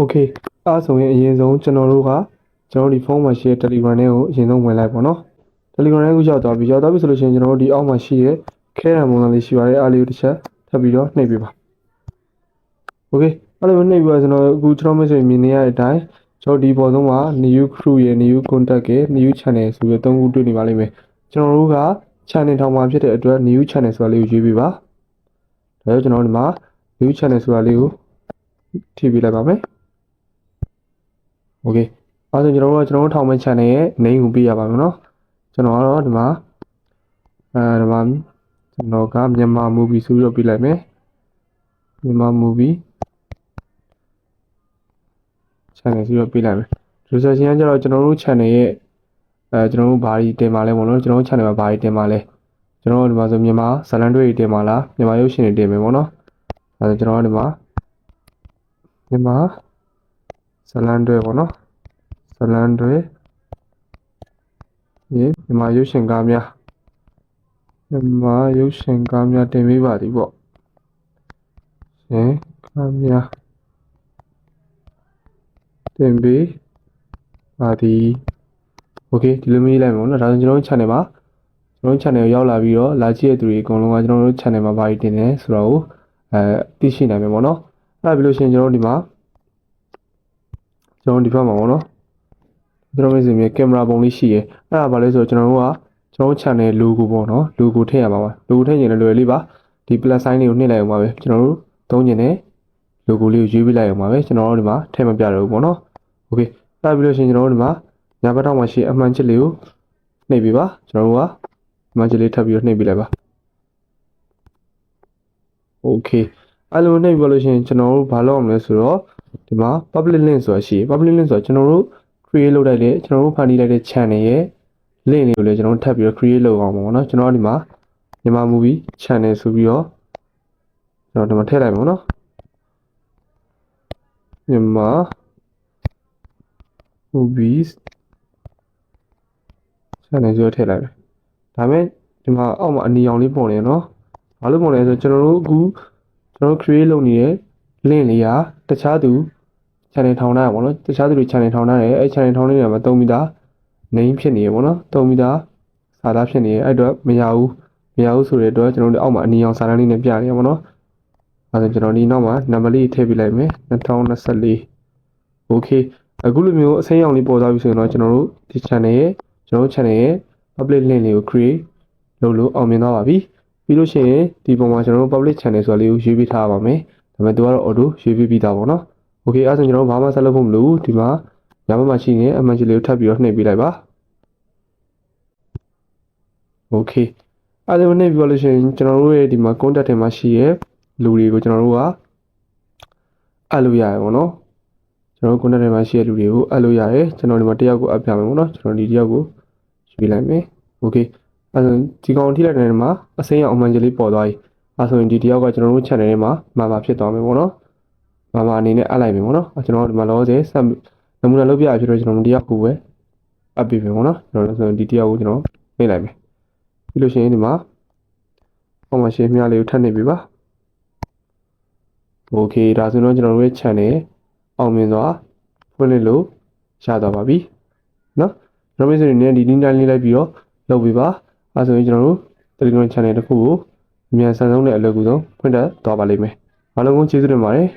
Okay အားဆိုရင်အရင်ဆုံးကျွန်တော်တို့ကကျွန်တော်တို့ဒီဖုန်းမှာရှိတဲ့ Telegram ထဲကိုအရင်ဆုံးဝင်လိုက်ပါတော့။ Telegram ထဲကိုရောက်သွားပြီရောက်သွားပြီဆိုလို့ရှိရင်ကျွန်တော်တို့ဒီအောက်မှာရှိတဲ့ခဲရံပုံစံလေးရှိပါတယ်အားလေးကိုတစ်ချက်ထပ်ပြီးတော့နှိပ်ပေးပါ။ Okay အဲ့လိုမျိုးနှိပ်ပြီးတော့ကျွန်တော်အခုကျွန်တော်မိတ်ဆွေမြင်နေရတဲ့အတိုင်းကျွန်တော်ဒီပေါ်ဆုံးမှာ new crew ရဲ့ new contact ရဲ့ new channel ဆိုပြီးတော့သုံးခုတွေ့နေပါလိမ့်မယ်။ကျွန်တော်တို့က channel ထောင်မှာဖြစ်တဲ့အတွက် new channel ဆိုတာလေးကိုရွေးပေးပါ။ဒါကြောင့်ကျွန်တော်တို့ဒီမှာ new channel ဆိုတာလေးကိုထိပေးလိုက်ပါမယ်။ Okay အဲဒါဆိုကျွန်တော်တို့ကကျွန်တော်တို့ထောင်မဲ့ channel ရဲ့ name ကိုပေးရပါမယ်နော်ကျွန်တော်ကတော့ဒီမှာအဲဒီမှာကျွန်တော်ကမြန်မာ movie ဆိုပြီးတော့ပေးလိုက်မယ်မြန်မာ movie channel ဆိုပြီးတော့ပေးလိုက်မယ် research ကကျတော့ကျွန်တော်တို့ channel ရဲ့အဲကျွန်တော်တို့ဘာတွေတင်ပါလဲပေါ့နော်ကျွန်တော်တို့ channel မှာဘာတွေတင်ပါလဲကျွန်တော်တို့ဒီမှာဆိုမြန်မာဇာတ်လမ်းတွေတင်ပါလားမြန်မာရုပ်ရှင်တွေတင်မယ်ပေါ့နော်အဲဒါကျွန်တော်ကဒီမှာမြန်မာ ဇာတ်လမ်းတွေပေါ့နော် ဇလန်တွေရေမြန်မာရုပ်ရှင်ကားများမြန်မာရုပ်ရှင်ကားများတင်ပေးပါသည်ပေါ့ရှင်ကားများတင်ပေးပါသည်โอเคဒီလိုမျိုးရေးလိုက်မယ်နော်ဒါဆိုကျွန်တော်တို့ channel မှာကျွန်တော်တို့ channel ကိုရောက်လာပြီးတော့လာကြည့်ရတဲ့သူတွေအကုန်လုံးကကျွန်တော်တို့ channel မှာဘာတွေတင်နေဆိုတော့ကိုအဲသိရှိနိုင်မယ်ပေါ့နော်အဲ့ဒါပြီးလို့ရှိရင်ကျွန်တော်တို့ဒီမှာ ကျွန်တော်တို့ဒီဘက်မှာပေါ့နော်ကျွန်တော်တို့စီမြေကင်မရာပုံလေးရှိရယ်အဲ့ဒါဘာလဲဆိုတော့ကျွန်တော်တို့ကကျွန်တော်တို့ channel logo ပေါ့နော် logo ထည့်ရမှာပါ logo ထည့်ရင်လည်းလွယ်လေးပါဒီ plus sign လေးကိုနှိပ်လိုက်အောင်ပါပဲကျွန်တော်တို့သုံးကျင်တဲ့ logo လေးကိုရွေးပေးလိုက်အောင်ပါပဲကျွန်တော်တို့ဒီမှာထည့်မပြတော့ဘူးပေါ့နော် okay အဲ့ဒါပြီးလို့ရှိရင်ကျွန်တော်တို့ဒီမှာညာဘက်ထောက်မှာရှိအမှန်ချစ်လေးကိုနှိပ်ပေးပါကျွန်တော်တို့ကအမှန်ချစ်လေးထပ်ပြီးတော့နှိပ်ပေးလိုက်ပါ okay အဲ့လိုနှိပ်ပြလို့ရှိရင်ကျွန်တော်တို့ဘာလုပ်အောင်လဲဆိုတော့ ဒီမှာ public link ဆိုတာရှိရယ် public link ဆိုတာကျွန်တော်တို့ create လုပ်လိုက်တဲ့ကျွန်တော်တို့ဖန်တီးလိုက်တဲ့ channel ရဲ့ link လေးကိုလည်းကျွန်တော်တို့ထပ်ပြီးတော့ create လုပ်အောင်ပါဘောနော်ကျွန်တော်တို့ဒီမှာမြန်မာ movie channel ဆိုပြီးတော့ကျွန်တော်ဒီမှာထည့်လိုက်ပါဘောနော်မြန်မာ movies channel ဆိုတော့ထည့်လိုက်မယ်ဒါမဲ့ဒီမှာအောက်မှာအနီအောင်လေးပုံနေနော်ဘာလို့ပုံလဲဆိုတော့ကျွန်တော်တို့အခုကျွန်တော်တို့ create လုပ်နေတဲ့ link လေးကတခြားသူ channel ထောင်ထားရပါတော့တခြားသူတွေ channel ထောင်ထားတယ်အဲ channel ထောင်နေတဲ့မှာတုံးပြီးသား name ဖြစ်နေရပါတော့တုံးပြီးသားစာသားဖြစ်နေရအဲ့တော့မရဘူးမရဘူးဆိုတဲ့အတွက်ကျွန်တော်တို့အောက်မှာအနီအောင်စာတန်းလေးနဲ့ပြနေရပါတော့အဲဒါကျွန်တော်ဒီနောက်မှာနံပါတ်လေးထည့်ပြလိုက်မယ်2024 okay အခုလိုမျိုးအစိမ်းရောင်လေးပေါ်သွားပြီဆိုရင်တော့ကျွန်တော်တို့ဒီ channel ရဲ့ကျွန်တော်တို့ channel ရဲ့ public link လေးကို create လုပ်လို့အောင်မြင်သွားပါပြီပြီးလို့ရှိရင်ဒီပုံမှာကျွန်တော်တို့ public channel ဆိုတာလေးကိုရွေးပေးထားပါမယ်ဒါ ပေမဲ့သူကတော့ auto ရွေးပြပြီးသားပေါ့နော် okay အဲ့ဒါဆိုကျွန်တော်ဘာမှဆက်လုပ်ဖို့မလိုဘူးဒီမှာညဘက်မှာရှိနေအမှန်ချီလေးကိုထပ်ပြီးတော့နှိပ်ပေးလိုက်ပါ okay အဲ့ဒါမနှိပ်ပြီးလို့ရှိရင်ကျွန်တော်တို့ရဲ့ဒီမှာ contact ထဲမှာရှိရဲ့လူတွေကိုကျွန်တော်တို့ကအပ်လို့ရတယ်ပေါ့နော်ကျွန်တော် contact ထဲမှာရှိတဲ့လူတွေကိုအပ်လို့ရတယ်ကျွန်တော်ဒီမှာတယောက်ကိုအပ်ပြမယ်ပေါ့နော်ကျွန်တော်ဒီတယောက်ကိုရွေးလိုက်မယ် okay အဲ့ဒါဒီကောင်ထိလိုက်တဲ့နေရာမှာအစိမ်းရောင်အမှန်ချီလေးပေါ်သွားပြီ အဲ့ဆိုရင်ဒီတယောက်ကကျွန်တော်တို့ channel ထဲမှာမှာမှာဖြစ်သွားမယ်ပေါ့နော် မမအနေနဲ့အပ်လိုက်ပြီပေါ့နော်ကျွန်တော်ဒီမှာလောဆယ်ဆက်နမူနာလုပ်ပြရဖြစ်တော့ကျွန်တော်ဒီတစ်ယောက်ကိုပဲအပ်ပြီပဲပေါ့နော်ကျွန်တော်ဆိုရင်ဒီတစ်ယောက်ကိုကျွန်တော်နှိပ်လိုက်မယ်ပြီးလို့ရှိရင်ဒီမှာပုံမှန်ရှင်းမြလေးကိုထပ်နှိပ်ပြီပါโอเคဒါဆိုတော့ကျွန်တော်တို့ရဲ့ channel အောင်မြင်စွာဖွင့်လှစ်လို့ရသွားပါပြီနော်ကျွန်တော်မိတ်ဆွေတွေနဲ့ဒီ link တိုင်းလေးလိုက်ပြီးတော့လုပ်ပေးပါအဲဆိုရင်ကျွန်တော်တို့ Telegram channel တစ်ခုကိုအ မြန်ဆန်ဆုံးနဲ့အလွယ်ကူဆုံးဖွင့်တတ်သွားပါလိမ့်မယ်အားလုံးကိုကျေးဇူးတင်ပါတယ်